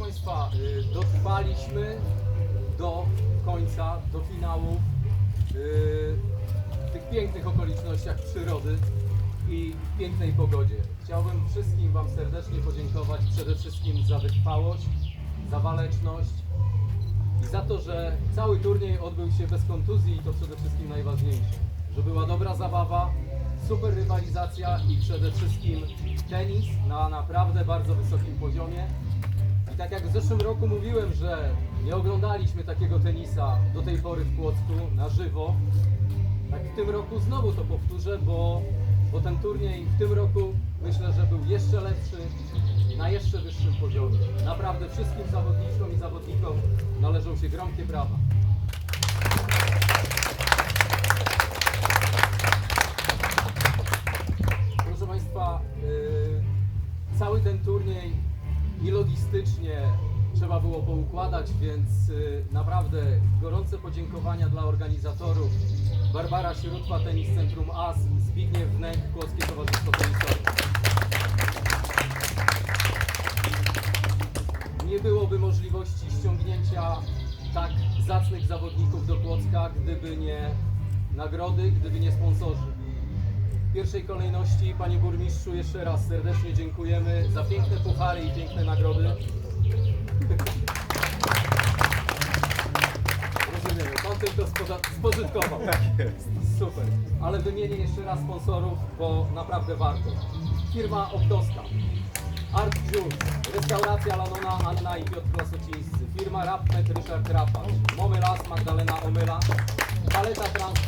Państwa, y, dotrwaliśmy do końca, do finału y, w tych pięknych okolicznościach przyrody i pięknej pogodzie. Chciałbym wszystkim Wam serdecznie podziękować przede wszystkim za wytrwałość, za waleczność i za to, że cały turniej odbył się bez kontuzji i to przede wszystkim najważniejsze. Że była dobra zabawa, super rywalizacja i przede wszystkim tenis na naprawdę bardzo wysokim poziomie. Tak jak w zeszłym roku mówiłem, że nie oglądaliśmy takiego tenisa do tej pory w Płocku na żywo, tak w tym roku znowu to powtórzę, bo, bo ten turniej w tym roku myślę, że był jeszcze lepszy, na jeszcze wyższym poziomie. Naprawdę wszystkim zawodniczkom i zawodnikom należą się gromkie brawa. Proszę Państwa, yy, cały ten turniej i logistycznie trzeba było poukładać, więc yy, naprawdę gorące podziękowania dla organizatorów. Barbara Śródwa, Tenis Centrum AS, Zbigniew Wnęk, Kłodzkie Towarzystwo Tenisowe. Nie byłoby możliwości ściągnięcia tak zacnych zawodników do Płocka, gdyby nie nagrody, gdyby nie sponsorzy. W pierwszej kolejności, panie burmistrzu, jeszcze raz serdecznie dziękujemy za piękne puchary i piękne nagrody. Rozumiemy, pan tylko spożytkował. Super. Ale wymienię jeszcze raz sponsorów, bo naprawdę warto. Firma Optoska, Art Juice, Restauracja Lanona, Anna i Piotr Lasocińscy, firma Rapnet, Ryszard Rapacz, Momy Las, Magdalena Omyla, Paleta Trans,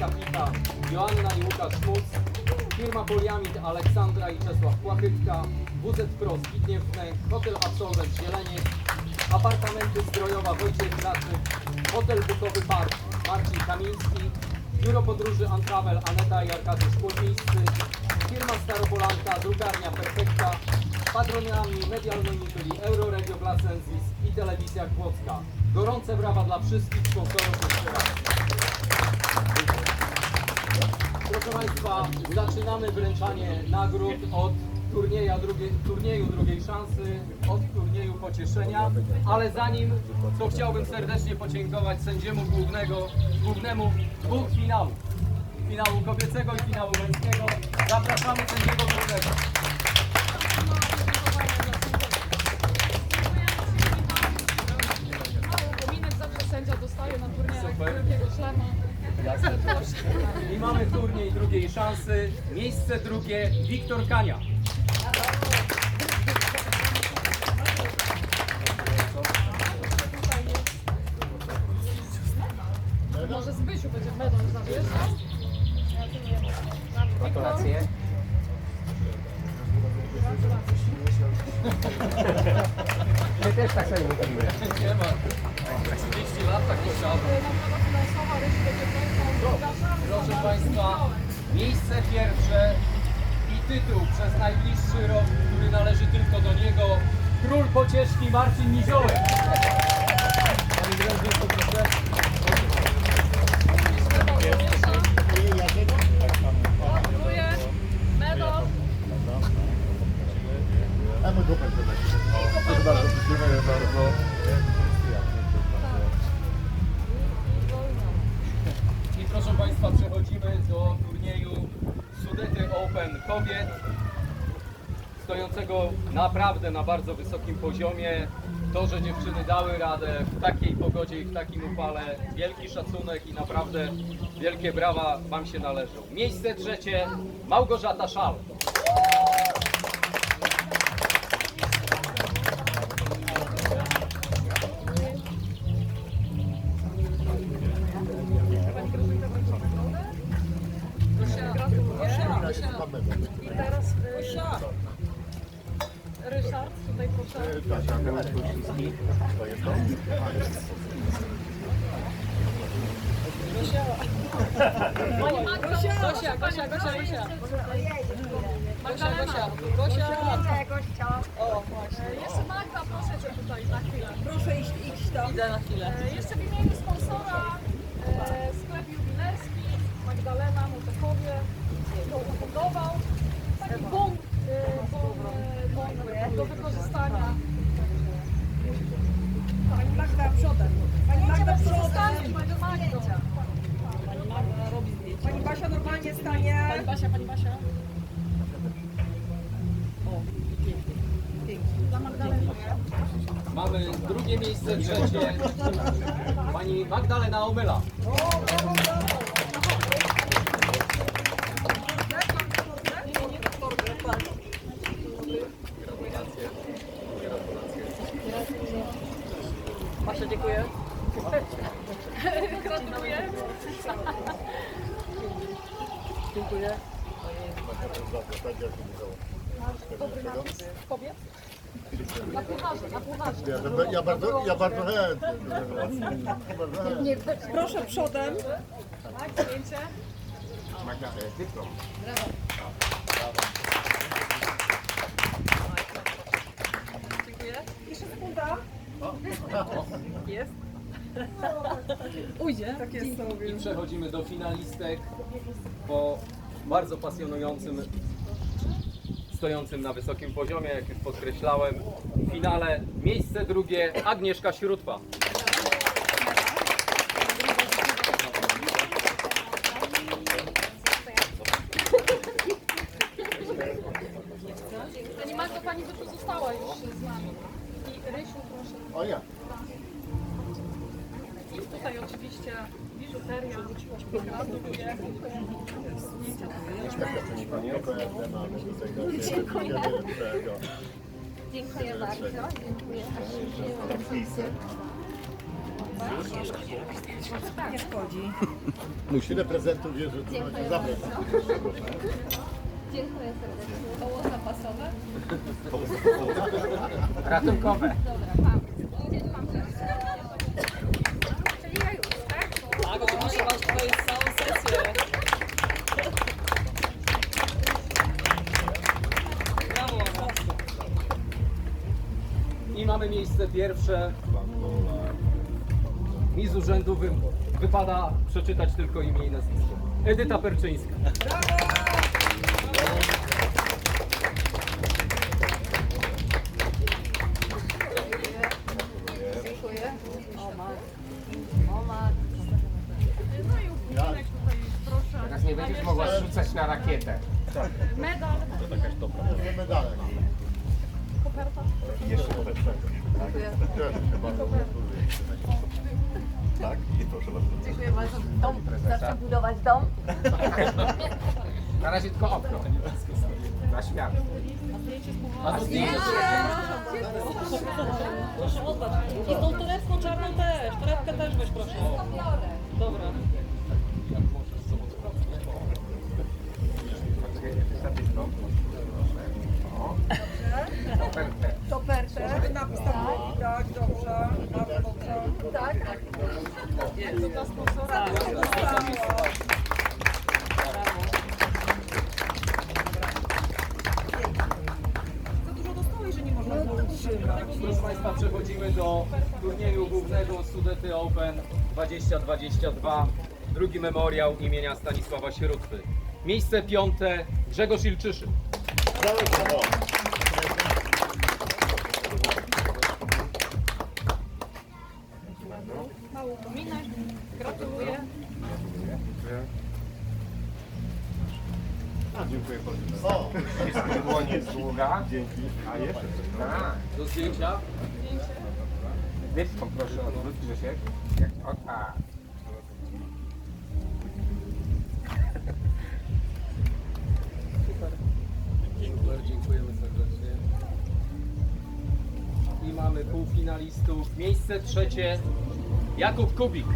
Joanna i Łukasz Szmuc, firma Poliamid, Aleksandra i Czesław Płachytka, WZ Pro, Zbigniew Hotel Absolwent, Zieleniec, Apartamenty Zdrojowa, Wojciech Zaczyk, Hotel Bukowy Park, Marcin Kamiński, Biuro Podróży Antravel, Aneta i Arkadiusz Kłodzińscy, firma Staropolanka, drukarnia Perfekta, patronami medialnymi byli Euroradio Placensis i Telewizja Kłodzka. Gorące brawa dla wszystkich sponsorów jeszcze raz. Proszę Państwa, zaczynamy wręczanie nagród od turnieja drugiej, turnieju drugiej szansy, od turnieju pocieszenia, ale zanim to chciałbym serdecznie podziękować sędziemu głównego, głównemu dwóch finałów. Finału kobiecego i finału męskiego. Zapraszamy sędziego głównego. I mamy turniej drugiej szansy. Miejsce drugie Wiktor Kania. Może Zbysiu będzie medal zabierz. Gratulacje. My też tak sobie mówimy. Nie ma. 30 lat tak Dopieknego. Proszę Państwa, miejsce pierwsze i tytuł przez najbliższy rok, który należy tylko do niego. Król pocieszki Marcin Niziołek my grupę Proszę bardzo, dziękuję bardzo. I proszę Państwa, przechodzimy do turnieju Sudety Kobiet, stojącego naprawdę na bardzo wysokim poziomie. To, że dziewczyny dały radę w takiej pogodzie i w takim upale, wielki szacunek i naprawdę wielkie brawa Wam się należą. Miejsce trzecie Małgorzata Szal. Magda. Gosia, Gosia, Gosia, Gosia. Gosia, Gosia. Gosia. O, właśnie. Jeszcze Magda, proszę Cię tutaj na chwilę. Proszę iść, iść tam. Idę na chwilę. Jeszcze w imieniu sponsora e, sklep jubilerski Magdalena Motekowie go ufundował. Taki bon, e, bon, e, bon Ania. Pani Magda przodem. Pani Magda przodem. Pani Magdo. Pani Magda robi zdjęcie. Pani Basia normalnie stanie. Pani Basia, Pani Basia. O, pięknie. Pięknie. Dla Magdaleny. Mamy drugie miejsce, trzecie. Pani Magdalena Omyla. Basia, Dziękuję. Kobiet? Na pucharze, na pucharze. Ja, ja bardzo, ja bardzo chętnie. Bardzo. Proszę przodem. Tak, zdjęcie. Dziękuję. Jeszcze sekunda. Jest. Ujdzie. Tak jest. I przechodzimy do finalistek po bardzo pasjonującym, stojącym na wysokim poziomie, jak już podkreślałem, finale. Miejsce drugie Agnieszka Śródpa. Pani Pani tu pozostała już z nami. I Rysiu, proszę. O ja. Tutaj oczywiście biżuteria. Gratuluję. Dziękuję. Dziękuję bardzo. Dziękuję. Nie szkodzi. Tyle prezentów wiesz, że tu macie zabrać. Dziękuję serdecznie. Koło zapasowe? Ratunkowe. Dobra, pan. Miejsce pierwsze. Mi z urzędu wy, wypada przeczytać tylko imię i nazwisko. Edyta Perczyńska. Tylko okno. Na świat. A to zdjęcie. Proszę oddać. I tą torebką czarną też. Torebkę też weź proszę. Dobra. Kopertę. Żeby tam był widać, dobrze. Bardzo dobrze. Tak. To dla sponsora. 2022. Drugi memoriał imienia Stanisława Śródwy. Miejsce piąte Grzegorz Ilczyszyn. Gratuluję. Dziękuję bardzo. Dłoń jest długa. dzięki. A jeszcze? Do zdjęcia. Dyszką proszę odwróć Grzesiek. Jak, o tak. Super, dziękujemy serdecznie. I mamy półfinalistów. Miejsce trzecie Jakub Kubik.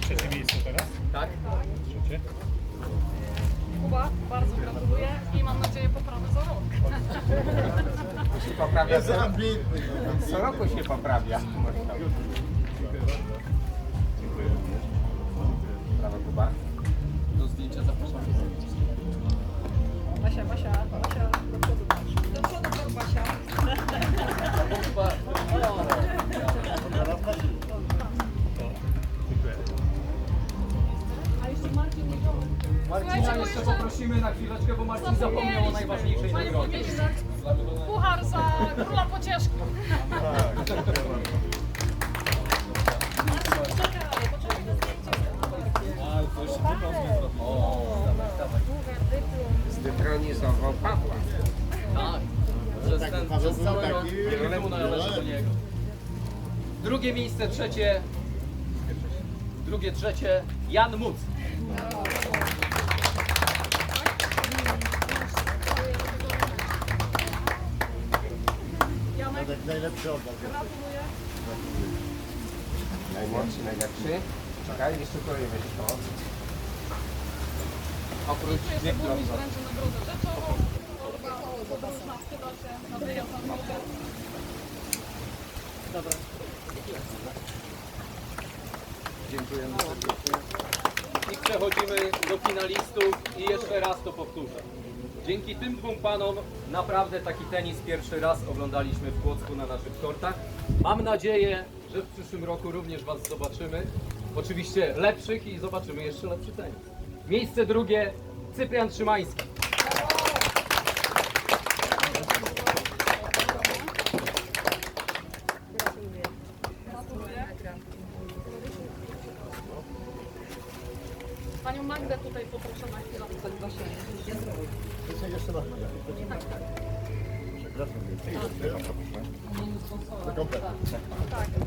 Trzecie miejsce teraz? Tak? Trzecie. Kuba, bardzo gratuluję i mam nadzieję poprawę za rok. Poprawia. Co roku się poprawia. Na chwileczkę, bo Marcin zapomniał o najważniejszej Panie nagrodzie. burmistrzu, puchar za króla pocieszki. Zdetronizował Pawła. Tak, przez, ten, przez cały rok tytuł należy do niego. Drugie miejsce, trzecie, drugie, trzecie, Jan Muc. Najlepszy od nas. gratuluję. Najmłodszy, najlepszy. Czekaj, jeszcze kolejny będzie to. Oprócz tych. Dobra. Dziękujemy serdecznie. I przechodzimy do finalistów i jeszcze raz to powtórzę. Dzięki tym dwóm panom naprawdę taki tenis pierwszy raz oglądaliśmy w Płocku na naszych kortach. Mam nadzieję, że w przyszłym roku również Was zobaczymy. Oczywiście lepszych i zobaczymy jeszcze lepszy tenis. Miejsce drugie Cyprian Trzymański.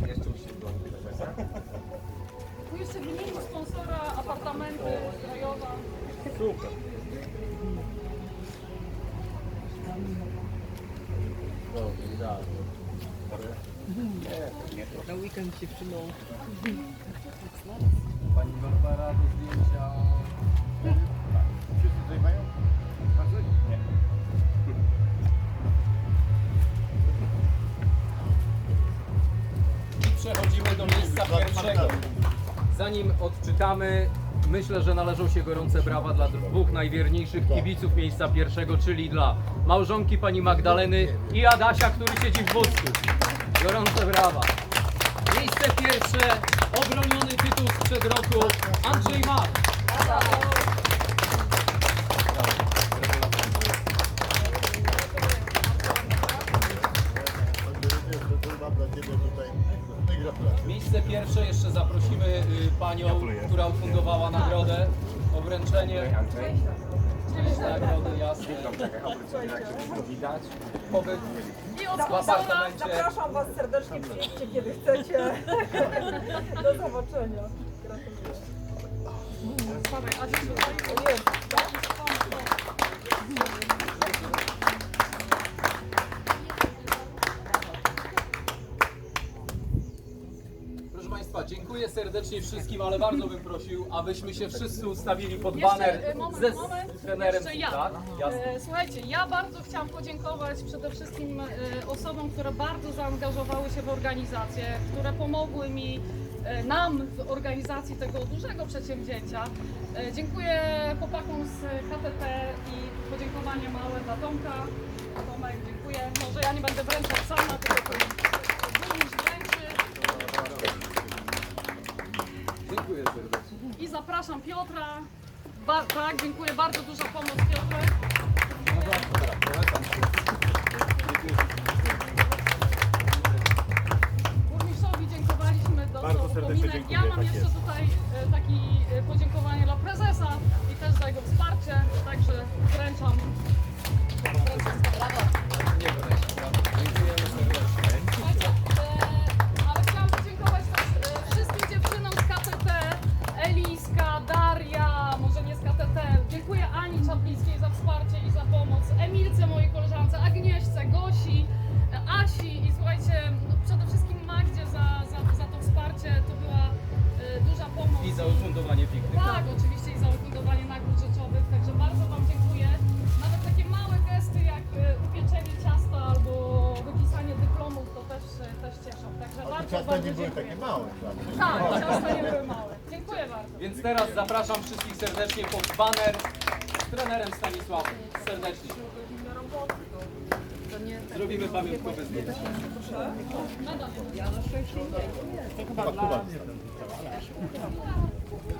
Jeszcze u siebie. Tu jeszcze wymienił sponsora apartamenty Krajowa. Super. No, idealnie. Pani przechodzimy do miejsca pierwszego. Zanim odczytamy, myślę, że należą się gorące brawa dla dwóch najwierniejszych kibiców miejsca pierwszego, czyli dla małżonki pani Magdaleny i Adasia, który siedzi w wózku. Gorące brawa. Miejsce pierwsze, obroniony tytuł sprzed roku, Andrzej Mat. Mam dla Ciebie tutaj. Gratulacje. Miejsce pierwsze jeszcze zaprosimy y, panią, która ufundowała nagrodę, o wręczenie Andrzej. nagrody jasnej. Czekaj, obróć sobie tak, żeby było widać. Pobyt w apartamencie. Zapraszam Was serdecznie, przyjdźcie kiedy chcecie. Do zobaczenia. Gratuluję. Serdecznie wszystkim, ale bardzo bym prosił, abyśmy się wszyscy ustawili pod Jeszcze, baner e, moment, ze moment. trenerem. Jeszcze ja. Tak, jasne. E, Słuchajcie, ja bardzo chciałam podziękować przede wszystkim e, osobom, które bardzo zaangażowały się w organizację, które pomogły mi, e, nam w organizacji tego dużego przedsięwzięcia. E, Dziękuję chłopakom z KTT i podziękowanie małe dla Tomka. Tomek, dziękuję. Może ja nie będę wręczać sama, tylko Piotra. Ba- tak, dziękuję, bardzo duża pomoc Piotrek. Burmistrzowi dziękowaliśmy do Bardzo serdecznie upominek. Ja dziękuję, mam tak jeszcze jest. tutaj e, taki e, podziękowanie dla prezesa i też za jego wsparcie, także. Wręczam Nie były takie małe. Tak, ciasta nie były małe. Dziękuję bardzo. Więc teraz zapraszam wszystkich serdecznie pod baner z trenerem Stanisławem. Serdecznie. Zrobimy pamiątkowe zdjęcie. Nadal. Kuba, Kuba.